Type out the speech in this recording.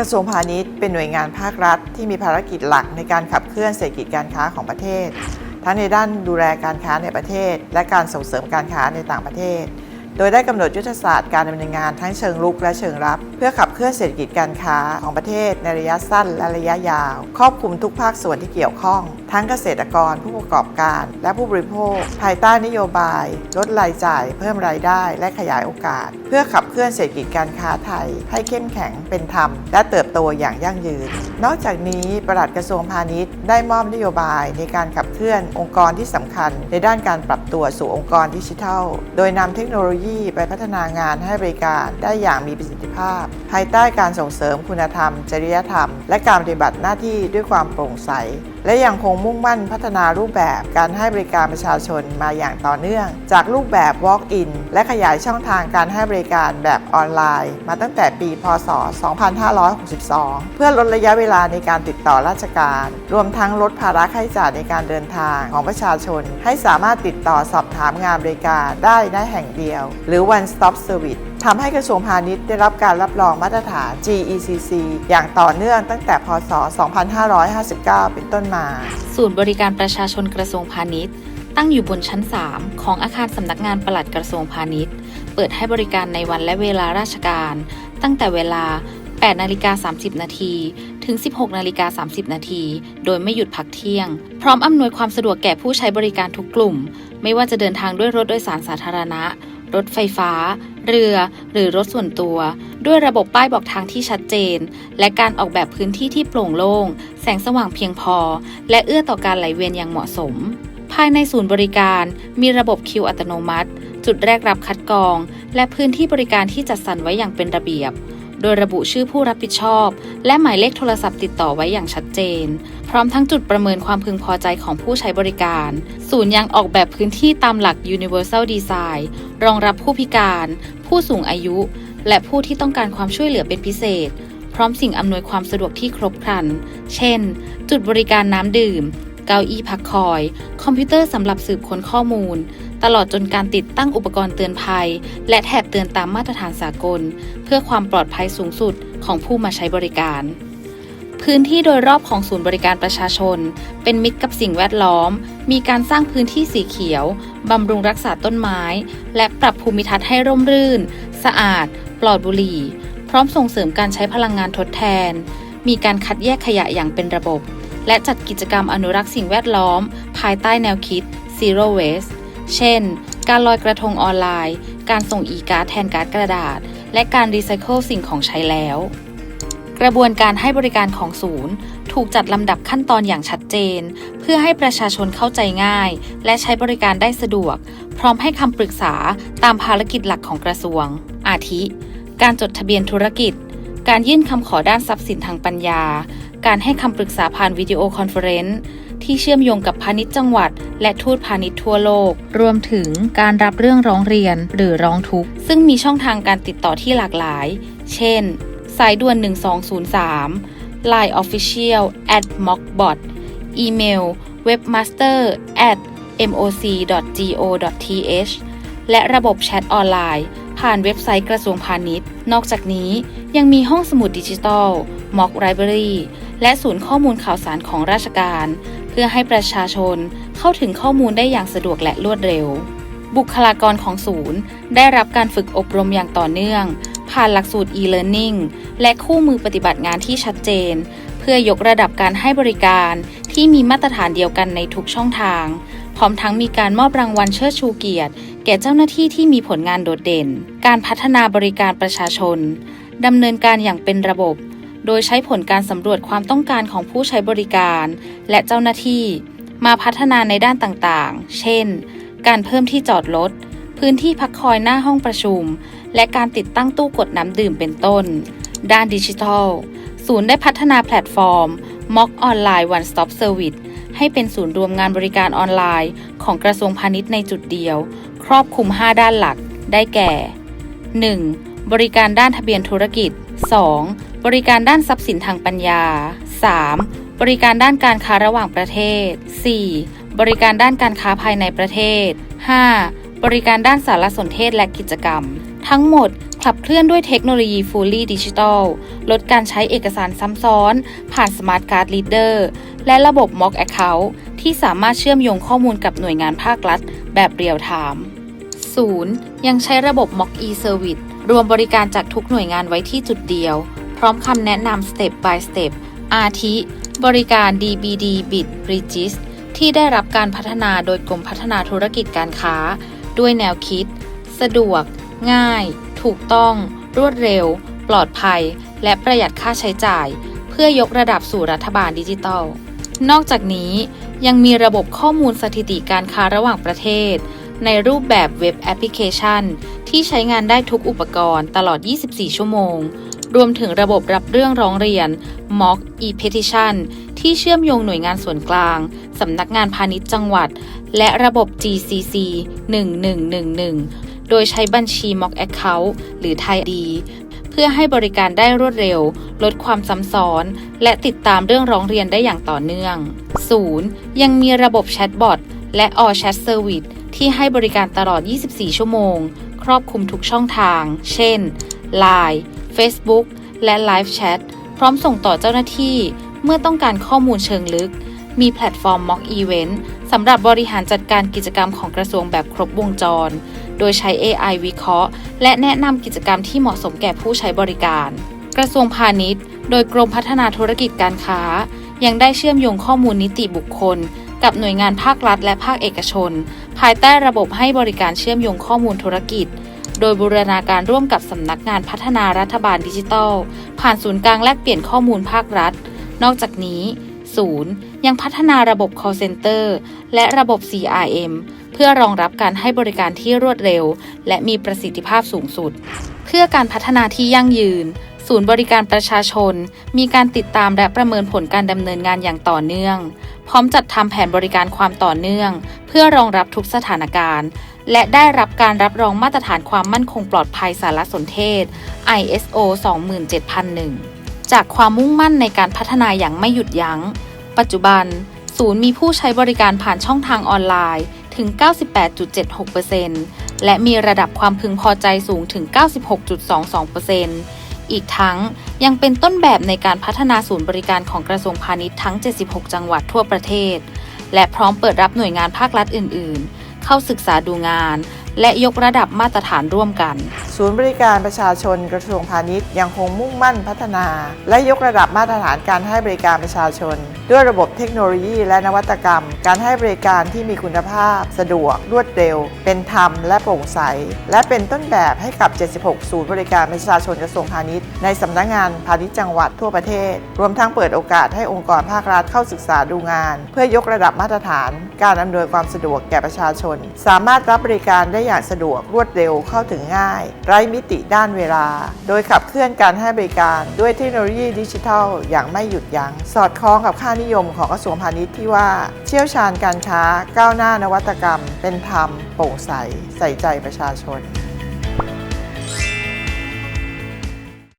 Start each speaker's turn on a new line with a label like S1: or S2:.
S1: กระทรวงพาณิชย์เป็นหน่วยงานภาครัฐ ที่มีภารกิจหลักในการขับเคลื่อนเศรษฐกิจการค้าของประเทศ ทั้งในด้านดูแลการค้าในประเทศ และการส่งเสริมการค้าในต่างประเทศ โดยได้กำหนดยุทธศาสตร์การดำเนินงานทั้งเชิงรุกและเชิงรับ เพื่อขับเคลื่อนเศรษฐกิจการค้าของประเทศในระยะสั้นและระยะยาว ครอบคลุมทุกภาคส่วนที่เกี่ยวข้อง ทั้งเกษตรกรผู้ประกอบการ และผู้บริโภค ภายใต้นโยบาย ลดรายจ่าย เพิ่มรายได้และขยายโอกาส เพื่อขับเคลื่อนเศรษฐกิจการค้าไทย ให้เข้มแข็งเป็นธรรม และเติบโตอย่างยั่งยืน นอกจากนี้ประหลัดกระทรวงพาณิชย์ได้มอบนโยบายในการขับเคลื่อนองค์กรที่สำคัญ ในด้านการปรับตัวสู่องค์กรดิจิทัล โดยนำเทคโนโลยียีไปพัฒนางานให้บริการได้อย่างมีประสิทธิภาพ ภายใต้การส่งเสริมคุณธรรม จริยธรรม และการปฏิบัติหน้าที่ด้วยความโปร่งใส และยังคงมุ่งมั่นพัฒนารูปแบบการให้บริการประชาชนมาอย่างต่อเนื่อง จากรูปแบบ Walk-in และขยายช่องทางการให้บริการแบบออนไลน์ มาตั้งแต่ปี พศ 2562 เพื่อลดระยะเวลาในการติดต่อราชการ รวมทั้งลดภาระค่าใช้จ่ายในการเดินทางของประชาชน ให้สามารถติดต่อสอบถามงานบริการได้ในแห่งเดียวหรือ one stop service ทำให้กระทรวงพาณิชย์ได้รับการรับรองมาตรฐาน GECC อย่างต่อเนื่องตั้งแต่พศ 2559 เป็นต้นมา
S2: ศูนย์บริการประชาชนกระทรวงพาณิชย์ ตั้งอยู่บนชั้น 3 ของอาคารสำนักงานปลัดกระทรวงพาณิชย์ เปิดให้บริการในวันและเวลาราชการ ตั้งแต่เวลา 8 นาฬิกา 30 นาทีถึง 16 นาฬิกา 30 นาที โดยไม่หยุดพักเที่ยง พร้อมอำนวยความสะดวกแก่ผู้ใช้บริการทุกกลุ่ม ไม่ว่าจะเดินทางด้วยรถโดยสารสาธารณะ รถไฟฟ้า เรือ หรือรถส่วนตัว ด้วยระบบป้ายบอกทางที่ชัดเจน และการออกแบบพื้นที่ที่โปร่งโล่ง แสงสว่างเพียงพอ และเอื้อต่อการไหลเวียนอย่างเหมาะสม ภายในศูนย์บริการมีระบบคิวอัตโนมัติ จุดแรกรับคัดกรอง และพื้นที่บริการที่จัดสรรไว้อย่างเป็นระเบียบ โดยระบุชื่อผู้รับผิดชอบ และหมายเลขโทรศัพท์ติดต่อไว้อย่างชัดเจน พร้อมทั้งจุดประเมินความพึงพอใจของผู้ใช้บริการ ศูนย์ยังออกแบบพื้นที่ตามหลัก Universal Design รองรับผู้พิการ ผู้สูงอายุ และผู้ที่ต้องการความช่วยเหลือเป็นพิเศษ พร้อมสิ่งอำนวยความสะดวกที่ครบครัน เช่น จุดบริการน้ำดื่ม เก้าอี้พักคอย คอมพิวเตอร์สำหรับสืบค้นข้อมูล ตลอดจนการติดตั้งอุปกรณ์เตือนภัย และแถบเตือนตามมาตรฐานสากล เพื่อความปลอดภัยสูงสุดของผู้มาใช้บริการ พื้นที่โดยรอบของศูนย์บริการประชาชน เป็นมิตรกับสิ่งแวดล้อม มีการสร้างพื้นที่สีเขียว บำรุงรักษาต้นไม้ และปรับภูมิทัศน์ให้ร่มรื่น สะอาด ปลอดบุหรี่ พร้อมส่งเสริมการใช้พลังงานทดแทน มีการคัดแยกขยะอย่างเป็นระบบและจัดกิจกรรมอนุรักษ์สิ่งแวดล้อม ภายใต้แนวคิด Zero Waste เช่น การลอยกระทงออนไลน์ การส่งอีการ์ดแทนการ์ดกระดาษ และการรีไซเคิลสิ่งของใช้แล้ว กระบวนการให้บริการของศูนย์ ถูกจัดลำดับขั้นตอนอย่างชัดเจน เพื่อให้ประชาชนเข้าใจง่าย และใช้บริการได้สะดวก พร้อมให้คำปรึกษาตามภารกิจหลักของกระทรวง อาทิ การจดทะเบียนธุรกิจ การยื่นคำขอด้านทรัพย์สินทางปัญญา การให้คำปรึกษาผ่านวิดีโอคอนเฟอเรนซ์ ที่เชื่อมโยงกับพาณิชย์จังหวัด และทูตพาณิชย์ทั่วโลก รวมถึงการรับเรื่องร้องเรียนหรือร้องทุกข์ ซึ่งมีช่องทางการติดต่อที่หลากหลาย เช่น สายด่วน 1203 Line Official at mockbot อีเมล webmaster at moc.go.th และระบบแชทออนไลน์ ผ่านเว็บไซต์กระทรวงพาณิชย์ นอกจากนี้ยังมีห้องสมุดดิจิทัล Mock Library และศูนย์ข้อมูลข่าวสารของราชการ เพื่อให้ประชาชนเข้าถึงข้อมูลได้อย่างสะดวกและรวดเร็ว บุคลากรของศูนย์ ได้รับการฝึกอบรมอย่างต่อเนื่อง ผ่านหลักสูตร e-learning และคู่มือปฏิบัติงานที่ชัดเจน เพื่อยกระดับการให้บริการที่มีมาตรฐานเดียวกันในทุกช่องทาง พร้อมทั้งมีการมอบรางวัลเชิดชูเกียรติ แก่เจ้าหน้าที่ที่มีผลงานโดดเด่น การพัฒนาบริการประชาชนดำเนินการอย่างเป็นระบบ โดยใช้ผลการสำรวจความต้องการของผู้ใช้บริการ และเจ้าหน้าที่ มาพัฒนาในด้านต่างๆ เช่น การเพิ่มที่จอดรถ พื้นที่พักคอยหน้าห้องประชุม และการติดตั้งตู้กดน้ำดื่มเป็นต้น ด้านดิจิทัล ศูนย์ได้พัฒนาแพลตฟอร์ม Mock Online One Stop Service ให้เป็นศูนย์รวมงานบริการออนไลน์ ของกระทรวงพาณิชย์ในจุดเดียว ครอบคลุม 5 ด้านหลัก ได้แก่ 1. บริการด้านทะเบียนธุรกิจ 2. บริการด้านทรัพย์สินทางปัญญา 3. บริการด้านการค้าระหว่างประเทศ 4. บริการด้านการค้าภายในประเทศ 5. บริการด้านสารสนเทศและกิจกรรม ทั้งหมดขับเคลื่อนด้วยเทคโนโลยี Fully Digital ลดการใช้เอกสารซ้ำซ้อน ผ่าน Smart Card Reader และระบบ Mock Account ที่สามารถเชื่อมโยงข้อมูลกับหน่วยงานภาครัฐ แบบเรียลไทม์ 0. ยังใช้ระบบ Mock e-Service รวมบริการจากทุกหน่วยงานไว้ที่จุดเดียว พร้อมคำแนะนำ Step by Step อาทิ บริการ DBD Bit Regis ที่ได้รับการพัฒนาโดยกรมพัฒนาธุรกิจการค้า ด้วยแนวคิด สะดวก ง่าย ถูกต้อง รวดเร็ว ปลอดภัย และประหยัดค่าใช้จ่าย เพื่อยกระดับสู่รัฐบาลดิจิทัล นอกจากนี้ยังมีระบบข้อมูลสถิติการค้าระหว่างประเทศ ในรูปแบบเว็บแอปพลิเคชัน ที่ใช้งานได้ทุกอุปกรณ์ตลอด 24 ชั่วโมง รวมถึงระบบรับเรื่องร้องเรียน Mock e-Petition ที่เชื่อมโยงหน่วยงานส่วนกลาง สำนักงานพาณิชย์จังหวัด และระบบ GCC 1111 โดยใช้บัญชี Mock Account หรือ Thai ID เพื่อให้บริการได้รวดเร็ว ลดความซ้ำซ้อน และติดตามเรื่องร้องเรียนได้อย่างต่อเนื่อง 0. ยังมีระบบแชทบอทและ All Chat Service ที่ให้บริการตลอด 24 ชั่วโมง ครอบคลุมทุกช่องทาง เช่น Line Facebook และ Live Chat พร้อมส่งต่อเจ้าหน้าที่ เมื่อต้องการข้อมูลเชิงลึก มีแพลตฟอร์ม Mock Event สำหรับบริหารจัดการกิจกรรมของกระทรวงแบบครบวงจร โดยใช้ AI วิเคราะห์ และแนะนำกิจกรรมที่เหมาะสมแก่ผู้ใช้บริการ กระทรวงพาณิชย์ โดยกรมพัฒนาธุรกิจการค้า ยังได้เชื่อมโยงข้อมูลนิติบุคคล กับหน่วยงานภาครัฐและภาคเอกชน ภายใต้ระบบให้บริการเชื่อมโยงข้อมูลธุรกิจ โดยบูรณาการร่วมกับสำนักงานพัฒนารัฐบาลดิจิทัล ผ่านศูนย์กลางแลกเปลี่ยนข้อมูลภาครัฐ นอกจากนี้ ศูนย์ยังพัฒนาระบบ call center และระบบ CRM เพื่อรองรับการให้บริการที่รวดเร็ว และมีประสิทธิภาพสูงสุด เพื่อการพัฒนาที่ยั่งยืน ศูนย์บริการประชาชน มีการติดตามและประเมินผลการดำเนินงานอย่างต่อเนื่อง พร้อมจัดทำแผนบริการความต่อเนื่อง เพื่อรองรับทุกสถานการณ์ และได้รับการรับรองมาตรฐานความมั่นคงปลอดภัยสารสนเทศ ISO 27001 จากความมุ่งมั่นในการพัฒนาอย่างไม่หยุดยัง้ง ปัจจุบัน ศูนย์มีผู้ใช้บริการผ่านช่องทางออนไลน์ถึง 98.76%และมีระดับความพึงพอใจสูงถึง 96.22% อีกทั้งยังเป็นต้นแบบในการพัฒนาศูนย์บริการของกระทรวงพาณิชย์ทั้ง 76 จังหวัดทั่วประเทศ และพร้อมเปิดรับหน่วยงานภาครัฐอื่น ๆ เข้าศึกษาดูงานและยกระดับมาตรฐานร่วมกัน
S1: ศูนย์บริการประชาชนกระทรวงพาณิชย์ยังคงมุ่งมั่นพัฒนา และยกระดับมาตรฐานการให้บริการประชาชน ด้วยระบบเทคโนโลยีและนวัตกรรม การให้บริการที่มีคุณภาพ สะดวก รวดเร็ว เป็นธรรมและโปร่งใส และเป็นต้นแบบให้กับ 76 ศูนย์บริการประชาชนกระทรวงพาณิชย์ในสำนักงานพาณิชย์จังหวัดทั่วประเทศ รวมทั้งเปิดโอกาสให้องค์กรภาครัฐเข้าศึกษาดูงาน เพื่อยกระดับมาตรฐาน การอำนวยความสะดวกแก่ประชาชน สามารถรับบริการได้ได้อย่างสะดวกรวดเร็วเข้าถึงง่าย ไร้มิติด้านเวลา โดยขับเคลื่อนการให้บริการด้วยเทคโนโลยีดิจิทัล อย่างไม่หยุดยัง้งสอดคล้องกับค่านิยมของกระทรวงพาณิชย์ที่ว่าเชี่ยวชาญการค้าก้าวหน้านวัตกรรม เป็นธรรมโปร่งใสใส่ใจประชาชน